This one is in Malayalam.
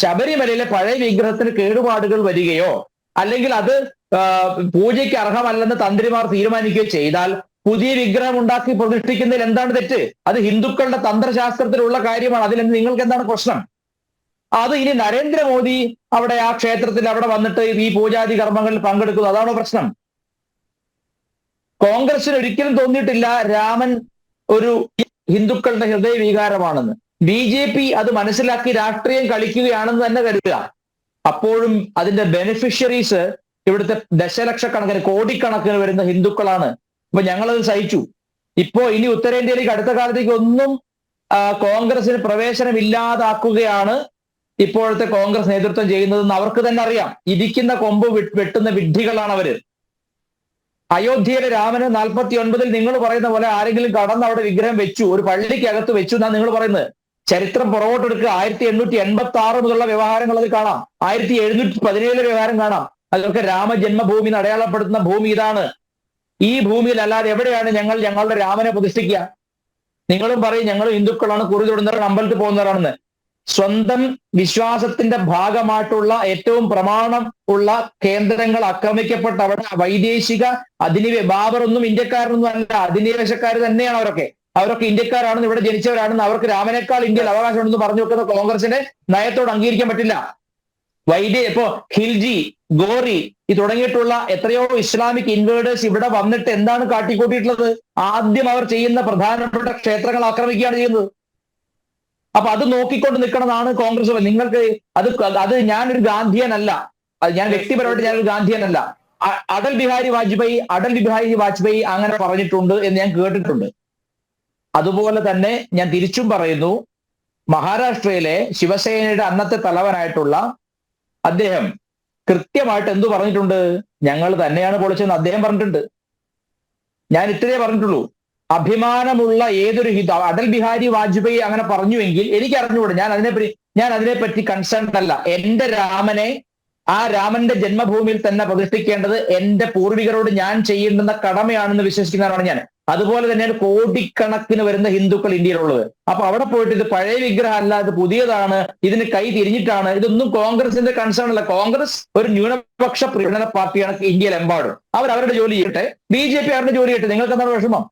ശബരിമലയിലെ പഴയ വിഗ്രഹത്തിന് കേടുപാടുകൾ വരികയോ അല്ലെങ്കിൽ അത് പൂജയ്ക്ക് അർഹമല്ലെന്ന് തന്ത്രിമാർ തീരുമാനിക്കുകയോ ചെയ്താൽ പുതിയ വിഗ്രഹം ഉണ്ടാക്കി പ്രതിഷ്ഠിക്കുന്നതിൽ എന്താണ് തെറ്റ്? അത് ഹിന്ദുക്കളുടെ തന്ത്രശാസ്ത്രത്തിലുള്ള കാര്യമാണ്. അതിൽ നിങ്ങൾക്ക് എന്താണ് പ്രശ്നം? അത് ഇനി നരേന്ദ്രമോദി അവിടെ ആ ക്ഷേത്രത്തിൽ അവിടെ വന്നിട്ട് ഈ പൂജാതി കർമ്മങ്ങളിൽ പങ്കെടുക്കുന്നു. അതാണോ പ്രശ്നം? കോൺഗ്രസിന് ഒരിക്കലും തോന്നിയിട്ടില്ല രാമൻ ഒരു ഹിന്ദുക്കളുടെ ഹൃദയ വികാരമാണെന്ന് ബി ജെ പി അത് മനസ്സിലാക്കി രാഷ്ട്രീയം കളിക്കുകയാണെന്ന് തന്നെ കരുതുക. അപ്പോഴും അതിന്റെ ബെനിഫിഷ്യറീസ് ഇവിടുത്തെ ദശലക്ഷക്കണക്കിന് കോടിക്കണക്കിന് വരുന്ന ഹിന്ദുക്കളാണ്. അപ്പൊ ഞങ്ങളത് സഹിച്ചു. ഇപ്പോ ഇനി ഉത്തരേന്ത്യയിലേക്ക് അടുത്ത കാലത്തേക്ക് ഒന്നും കോൺഗ്രസിന് പ്രവേശനം ഇല്ലാതാക്കുകയാണ് ഇപ്പോഴത്തെ കോൺഗ്രസ് നേതൃത്വം ചെയ്യുന്നതെന്ന് അവർക്ക് തന്നെ അറിയാം. ഇരിക്കുന്ന കൊമ്പ് വെട്ടുന്ന വിഡ്ഢികളാണ് അവർ. അയോധ്യയിലെ രാമന് നാൽപ്പത്തി ഒൻപതിൽ നിങ്ങൾ പറയുന്ന പോലെ ആരെങ്കിലും കടന്ന് അവിടെ വിഗ്രഹം വെച്ചു ഒരു പള്ളിക്കകത്ത് വെച്ചു എന്നാണ് നിങ്ങൾ പറയുന്നത്. ചരിത്രം പുറകോട്ടെടുക്കുക. ആയിരത്തി എണ്ണൂറ്റി എൺപത്തി ആറ് മുതലുള്ള വ്യവഹാരങ്ങൾ അത് കാണാം. ആയിരത്തി എഴുന്നൂറ്റി പതിനേഴിലെ വ്യവഹാരം കാണാം. അതൊക്കെ രാമജന്മഭൂമി അടയാളപ്പെടുത്തുന്ന ഭൂമി ഇതാണ്. ഈ ഭൂമിയിൽ അല്ലാതെ എവിടെയാണ് ഞങ്ങൾ ഞങ്ങളുടെ രാമനെ പ്രതിഷ്ഠിക്കുക? നിങ്ങളും പറയും ഞങ്ങൾ ഹിന്ദുക്കളാണ് കുറി തൊടുന്നവരാണ് അമ്പലത്തിൽ പോകുന്നവരാണെന്ന്. സ്വന്തം വിശ്വാസത്തിന്റെ ഭാഗമായിട്ടുള്ള ഏറ്റവും പ്രമാണം ഉള്ള കേന്ദ്രങ്ങൾ ആക്രമിക്കപ്പെട്ട അവിടെ വൈദേശിക അധിനിവേ ബാബറൊന്നും ഇന്ത്യക്കാരനൊന്നും അല്ല അധിനിവേശക്കാർ തന്നെയാണ് അവരൊക്കെ. അവരൊക്കെ ഇന്ത്യക്കാരാണെന്ന് ഇവിടെ ജനിച്ചവരാണെന്ന് അവർക്ക് രാമനേക്കാൾ ഇന്ത്യയിൽ അവകാശമുണ്ടെന്ന് പറഞ്ഞു വെക്കുന്ന കോൺഗ്രസിന്റെ നയത്തോട് അംഗീകരിക്കാൻ പറ്റില്ല. വൈദ്യ ഇപ്പോ ഖിൽജി ഗോറി ഈ തുടങ്ങിയിട്ടുള്ള എത്രയോ ഇസ്ലാമിക് ഇൻവേർഡേഴ്സ് ഇവിടെ വന്നിട്ട് എന്താണ് കാട്ടിക്കൂട്ടിയിട്ടുള്ളത്? ആദ്യം അവർ ചെയ്യുന്ന പ്രധാനപ്പെട്ട ക്ഷേത്രങ്ങൾ ആക്രമിക്കുകയാണ് ചെയ്യുന്നത്. അപ്പൊ അത് നോക്കിക്കൊണ്ട് നിൽക്കണമെന്നാണ് കോൺഗ്രസ് നിങ്ങൾക്ക് അത് അത് ഞാനൊരു ഗാന്ധിയനല്ല. അത് ഞാൻ വ്യക്തിപരമായിട്ട് ഞാനൊരു ഗാന്ധിയനല്ല. അടൽ ബിഹാരി വാജ്പേയി അടൽ ബിഹാരി വാജ്പേയി അങ്ങനെ പറഞ്ഞിട്ടുണ്ട് എന്ന് ഞാൻ കേട്ടിട്ടുണ്ട്. അതുപോലെ തന്നെ ഞാൻ തിരിച്ചും പറയുന്നു മഹാരാഷ്ട്രയിലെ ശിവസേനയുടെ അന്നത്തെ തലവനായിട്ടുള്ള അദ്ദേഹം കൃത്യമായിട്ട് എന്തു പറഞ്ഞിട്ടുണ്ട്? ഞങ്ങൾ തന്നെയാണ് പൊളിച്ചതെന്ന് അദ്ദേഹം പറഞ്ഞിട്ടുണ്ട്. ഞാൻ ഇത്രയേ പറഞ്ഞിട്ടുള്ളൂ. അഭിമാനമുള്ള ഏതൊരു ഹിത അടൽ ബിഹാരി വാജ്പേയി അങ്ങനെ പറഞ്ഞുവെങ്കിൽ എനിക്ക് അറിഞ്ഞുകൂടെ ഞാൻ അതിനെപ്പറ്റി ഞാൻ അതിനെപ്പറ്റി കൺസേൺഡ് അല്ല. എന്റെ രാമനെ ആ രാമന്റെ ജന്മഭൂമിയിൽ തന്നെ പ്രതിഷ്ഠിക്കേണ്ടത് എന്റെ പൂർവികരോട് ഞാൻ ചെയ്യേണ്ടുന്ന കടമയാണെന്ന് വിശ്വസിക്കുന്നവരാണ് ഞാൻ. അതുപോലെ തന്നെയാണ് കോടിക്കണക്കിന് വരുന്ന ഹിന്ദുക്കൾ ഇന്ത്യയിലുള്ളത്. അപ്പൊ അവിടെ പോയിട്ട് ഇത് പഴയ വിഗ്രഹം അല്ല ഇത് പുതിയതാണ് ഇതിന് കൈ തിരിഞ്ഞിട്ടാണ് ഇതൊന്നും കോൺഗ്രസിന്റെ കൺസേൺ അല്ല. കോൺഗ്രസ് ഒരു ന്യൂനപക്ഷ പ്രകടന പാർട്ടിയാണ് ഇന്ത്യയിലെമ്പാടും. അവർ അവരുടെ ജോലി ചെയ്യട്ടെ ബി ജെ പി അവരുടെ ജോലി ചെയ്യട്ടെ. നിങ്ങൾക്ക് എന്താണ് വിഷമം?